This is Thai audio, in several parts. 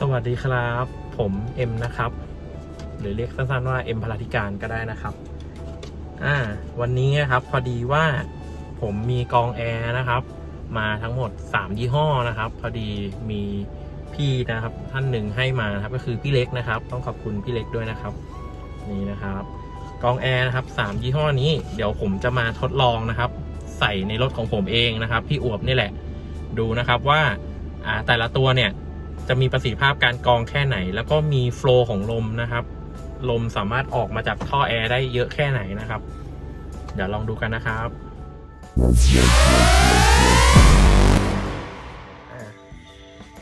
สวัสดีครับ ผมเอ็มนะครับ หรือเรียกสั้นๆว่าเอ็มพลาธิการก็ได้นะครับอ่าวันนี้นะครับพอดีว่าผมมีกองแอร์นะครับ มาทั้งหมด 3 ยี่ห้อนะครับ พอดีมีพี่นะครับท่านหนึ่งให้มาครับก็คือพี่เล็กนะครับ ต้องขอบคุณพี่เล็กด้วยนะครับ นี่นะครับ กองแอร์นะครับสามยี่ห้อนี้ เดี๋ยวผมจะมาทดลองนะครับ ใส่ในรถของผมเองนะครับ พี่อวบนี่แหละ ดูนะครับว่าอ่าแต่ละตัวเนี่ย จะมีประสิทธิภาพการกรองแค่ไหน แล้วก็มีโฟล์ของลมนะครับ ลมสามารถออกมาจากท่อแอร์ได้เยอะแค่ไหนนะครับ เดี๋ยวลองดูกันนะครับ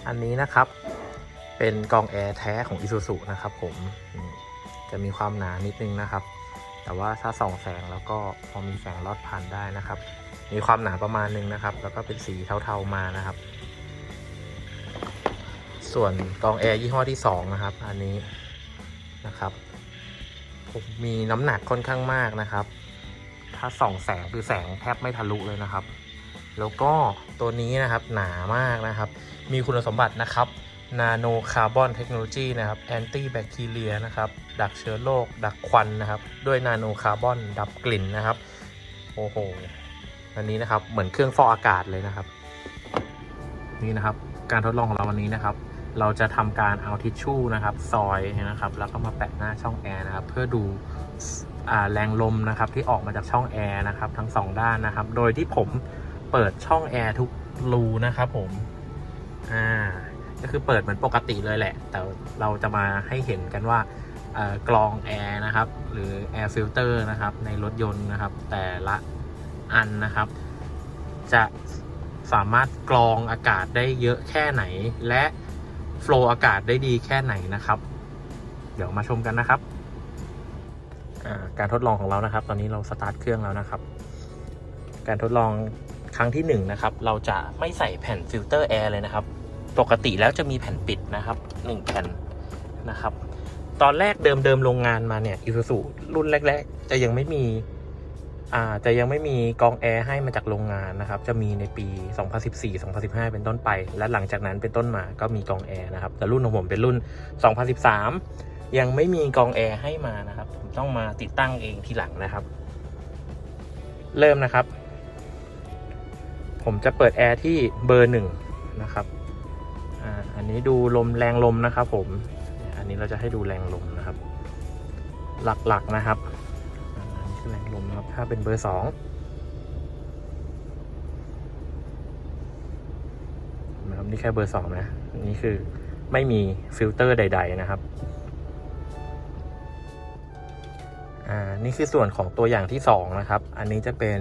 อันนี้นะครับ เป็นกรองแอร์แท้ของ Isuzu นะครับผมอืมจะมีความหนานิดนึงนะครับ แต่ว่าถ้าส่องแสงแล้วก็พอมีแสงลอดผ่านได้นะครับ มีความหนาประมาณนึงนะครับ แล้วก็เป็นสีเทาๆมานะครับ ส่วนกองแอร์ยี่ห้อที่ 2 นะครับ อันนี้นะครับผมมีน้ำหนักค่อนข้างมากนะครับ ถ้าส่องแสงคือแสงแทบไม่ทะลุเลยนะครับ แล้วก็ตัวนี้นะครับหนามากนะครับ มีคุณสมบัตินะครับนาโนคาร์บอนเทคโนโลยีนะครับแอนตี้แบคทีเรียนะครับ ดักเชื้อโรคดักควันนะครับ ด้วยนาโนคาร์บอนดับกลิ่นนะครับ โอ้โห อันนี้นะครับเหมือนเครื่องฟอกอากาศเลยนะครับ นี่นะครับ การทดลองของเราวันนี้นะครับ เราจะทำการเอาทิชชู่นะครับ ซอยนะครับ แล้วก็มาแปะหน้าช่องแอร์นะครับ เพื่อดูอแรงลมนะครับที่ออกมาจากช่องแอร์นะครับ ทั้งสองด้านนะครับ โดยที่ผมเปิดช่องแอร์ทุกรูนะครับผมอ่าก็คือเปิดเหมือนปกติเลยแหละ แต่เราจะมาให้เห็นกันว่ากรองแอร์นะครับ หรือแอร์ฟิลเตอร์นะครับ ในรถยนต์นะครับ แต่ละอันนะครับ จะสามารถกรองอากาศได้เยอะแค่ไหนและ โฟล์อากาศได้ดีแค่ไหนนะครับ เดี๋ยวมาชมกันนะครับ การทดลองของเรานะครับ ตอนนี้เราสตาร์ทเครื่องแล้วนะครับ การทดลองครั้งที่1นงนะครับ เราจะไม่ใส่แผ่นฟิลเตอร์แอร์เลยนะครับ ปกติแล้วจะมีแผ่นปิดนะครับ 1 แผ่นนะครับ ตอนแรกเดิมเดิมๆโรงงานมาเนี่ย Isuzu รุ่นแรก ๆ จะยังไม่มี จะยังไม่มีกองแอร์ให้มาจากโรงงานนะครับ จะมีในปี 2014-2015 เป็นต้นไป และหลังจากนั้นเป็นต้นมาก็มีกองแอร์นะครับแต่รุ่นของผมเป็นรุ่น 2013 ยังไม่มีกองแอร์ให้มานะครับ ผมต้องมาติดตั้งเองทีหลังนะครับ เริ่มนะครับ ผมจะเปิดแอร์ที่เบอร์หนึ่งนะครับออันนี้ดูลมแรงลมนะครับ ผม อันนี้เราจะให้ดูแรงลมนะครับ หลักๆนะครับ ลมนะครับ ถ้าเป็นเบอร์สองนะครับนี่แค่เบอร์สองนะนนี้คือไม่มีฟิลเตอร์ใด ๆ นะครับ อ่า นี่คือส่วนของตัวอย่างที่สองนะครับ อันนี้จะเป็น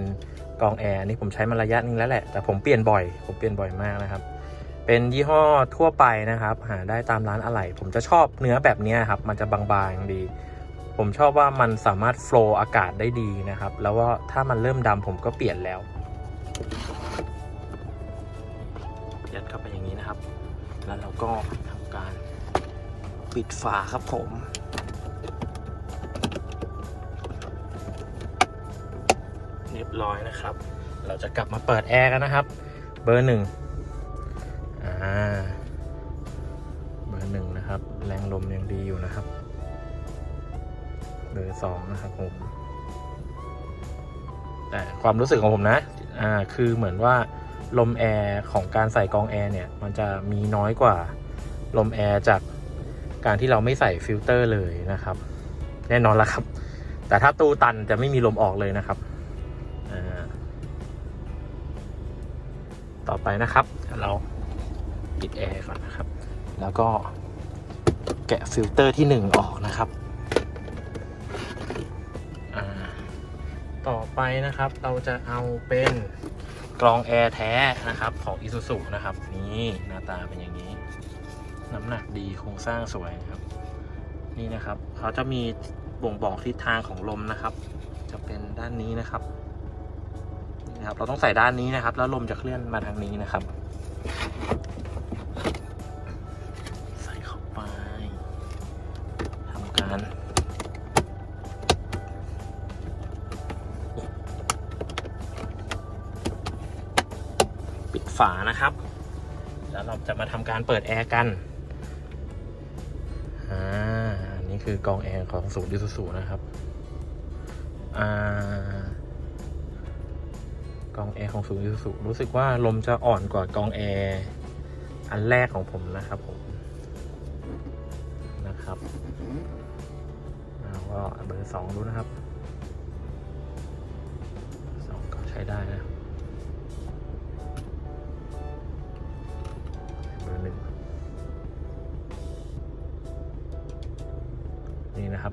กองแอร์นนี้ผมใช้มาระยะนึงแล้วแหละ แต่ผมเปลี่ยนบ่อย ผมเปลี่ยนบ่อยมากนะครับ เป็นยี่ห้อทั่วไปนะครับ หาได้ตามร้านอะไหล่ ผมจะชอบเนื้อแบบนี้ครับ มันจะบางๆดี ผมชอบว่ามันสามารถโฟล์อากาศได้ดีนะครับ แล้วว่าถ้ามันเริ่มดำผมก็เปลี่ยนแล้ว ยัดเข้าไปอย่างนี้นะครับ แล้วเราก็ทำการปิดฝาครับผมเรียบร้อยนะครับ เราจะกลับมาเปิดแอร์กันนะครับ เบอร์หนึ่งอ่า เบอร์หนึ่งนะครับ แรงลมยังดีอยู่นะครับ เบอร์สองนะครับผมแต่ความรู้สึกของผมนะอ่าคือเหมือนว่าลมแอร์ของการใส่กองแอร์เนี่ย มันจะมีน้อยกว่าลมแอร์จากการที่เราไม่ใส่ฟิลเตอร์เลยนะครับ แน่นอนละครับ แต่ถ้าตู้ตันจะไม่มีลมออกเลยนะครับต่อไปนะครับเดี๋ยวเราปิดแอร์ก่อนนะครับ แล้วก็แกะฟิลเตอร์ที่หนึ่งออกนะครับ ต่อไปนะครับเราจะเอาเป็นกรองแอร์แท้นะครับของ Isuzu นะครับ นี่หน้าตาเป็นอย่างนี้ น้ำหนักดีโครงสร้างสวยนะครับ นี่นะครับเขาจะมีบ่งบอกทิศทางของลมนะครับ จะเป็นด้านนี้นะครับนี่นะครับ เราต้องใส่ด้านนี้นะครับ แล้วลมจะเคลื่อนมาทางนี้นะครับานะครับ แล้วเราจะมาทำการเปิดแอร์กันอ่านนี้คือกองแอร์ของศูนย์ดิสสุนะครับอ่ากองแอร์ของศูนย์ดิสสุรู้สึกว่าลมจะอ่อนกว่ากองแอร์อันแรกของผมนะครับผมนะครับแล้วก็เบอร์สองดูนะครับสองก็ใช้ได้นะเบ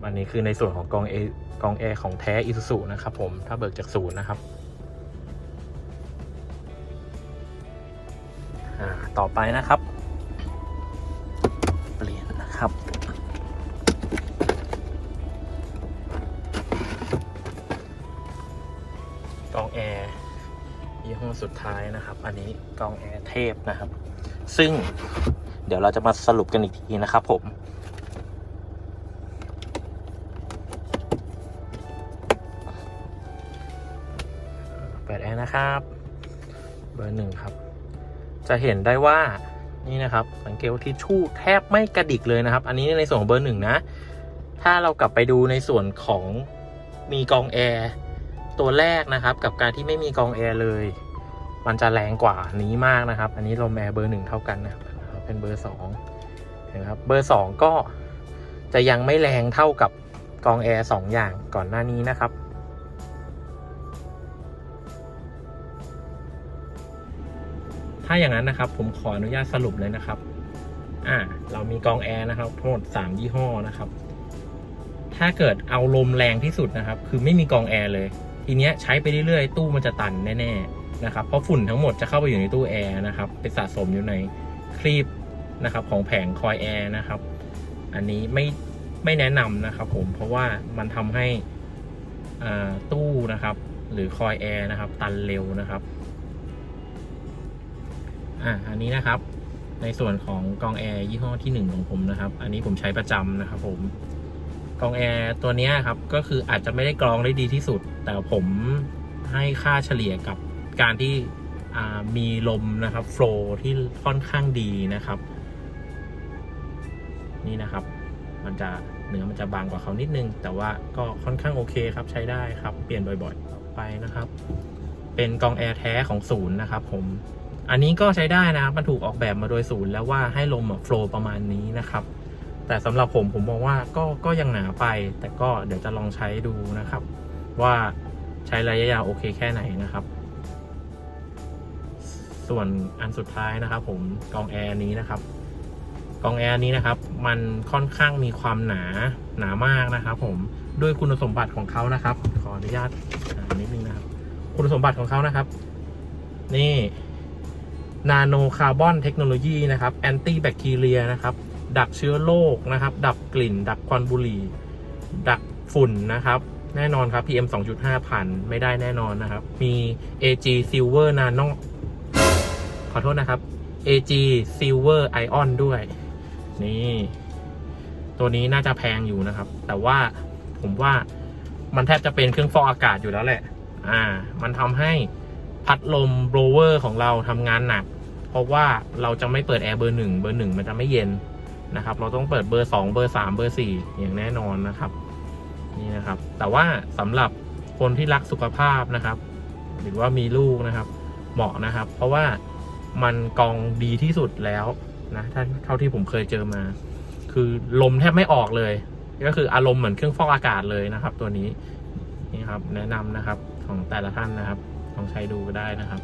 อันนี้คือในส่วนของกองเอกองแอร์ของแท้อิซูซุนะครับผมถ้าเบิกจากศูนย์นะครับต่อไปนะครับ เปลี่ยนนะครับกองแอร์ยี่ห้อสุดท้ายนะครับ อันนี้กองแอร์เทพนะครับ ซึ่งเดี๋ยวเราจะมาสรุปกันอีกทีนะครับผม นะครับ เบอร์หนึ่งครับ จะเห็นได้ว่านี่นะครับ สังเกตว่าทิชชู่แทบไม่กระดิกเลยนะครับ อันนี้ในส่วนของเบอร์หนึ่งนะ ถ้าเรากลับไปดูในส่วนของมีกองแอร์ตัวแรกนะครับ กับการที่ไม่มีกองแอร์เลย มันจะแรงกว่านี้มากนะครับ อันนี้ลมแอร์เบอร์หนึ่งเท่ากันนะครับเป็นเบอร์สองเห็นไหมครับเบอร์สองก็จะยังไม่แรงเท่ากับกองแอร์สองอย่างก่อนหน้านี้นะครับ ถ้าอย่างนั้นนะครับ ผมขออนุญาตสรุปเลยนะครับ อ่า เรามีกองแอร์นะครับทั้งหมด3ยี่ห้อนะครับ ถ้าเกิดเอาลมแรงที่สุดนะครับ คือไม่มีกองแอร์เลย ทีเนี้ยใช้ไปเรื่อยๆ ตู้มันจะตันแน่ๆนะครับ เพราะฝุ่นทั้งหมดจะเข้าไปอยู่ในตู้แอร์นะครับ ไปสะสมอยู่ในครีบนะครับ ของแผงคอยแอร์นะครับ อันนี้ไม่ไม่แนะนำนะครับ ผมเพราะว่ามันทำให้อ่าตู้นะครับ หรือคอยแอร์นะครับ ตันเร็วนะครับ อ่าอันนี้นะครับ ในส่วนของกองแอร์ยี่ห้อที่หนึ่งของผมนะครับ อันนี้ผมใช้ประจำนะครับผมกองแอร์ตัวนี้ครับก็คืออาจจะไม่ได้กรองได้ดีที่สุด แต่ผมให้ค่าเฉลี่ยกับการที่มีลมนะครับโฟล์ที่ค่อนข้างดีนะครับ นี่นะครับ มันจะเนื้อมันจะบางกว่าเขานิดนึง แต่ว่าก็ค่อนข้างโอเคครับใช้ได้ครับ เปลี่ยนบ่อยๆต่อไปนะครับ เป็นกองแอร์แท้ของศูนย์นะครับ ผม อันนี้ก็ใช้ได้นะครับมันถูกออกแบบมาโดยศูนย์แล้วว่าให้ลมโฟล์ประมาณนี้นะครับ แต่สำหรับผมผมมองว่าก็ก็ยังหนาไป แต่ก็เดี๋ยวจะลองใช้ดูนะครับ ว่าใช้ระยะยาวโอเคแค่ไหนนะครับ ส่วนอันสุดท้ายนะครับ ผมกองแอร์นี้นะครับกองแอร์นี้นะครับ มันค่อนข้างมีความหนาหนามากนะครับ ผมด้วยคุณสมบัติของเขานะครับ ขออนุญาตอ่านนิดนึงนะครับ คุณสมบัติของเขานะครับ นี่ นาโนคาร์บอนเทคโนโลยีนะครับแอนตี้แบคทีเรียนะครับ ดักเชื้อโรคนะครับ ดับกลิ่น ดักควันบุหรี่ ดักฝุ่นนะครับ แน่นอนครับ PM 2.5 ผ่านไม่ได้แน่นอนนะครับ มี AG Silver Nano ขอโทษนะครับ AG Silver Ion ด้วย นี่ ตัวนี้น่าจะแพงอยู่นะครับ แต่ว่าผมว่ามันแทบจะเป็นเครื่องฟอกอากาศอยู่แล้วแหละ อ่า มันทำให้ พัดลมโบรเวอร์ของเราทำงานหนัก เพราะว่าเราจะไม่เปิดแอร์เบอร์หนึ่งเบอร์หนึ่งมันจะไม่เย็นนะครับ เราต้องเปิดเบอร์สองเบอร์สามเบอร์สี่อย่างแน่นอนนะครับนี่นะครับ แต่ว่าสำหรับคนที่รักสุขภาพนะครับ หรือว่ามีลูกนะครับ เหมาะนะครับ เพราะว่ามันกองดีที่สุดแล้วนะถ้าเท่าที่ผมเคยเจอมา คือลมแทบไม่ออกเลย ก็คืออารมณ์เหมือนเครื่องฟอกอากาศเลยนะครับ ตัวนี้นี่ครับ แนะนำนะครับของแต่ละท่านนะครับ ลองใช้ดูก็ได้นะครับ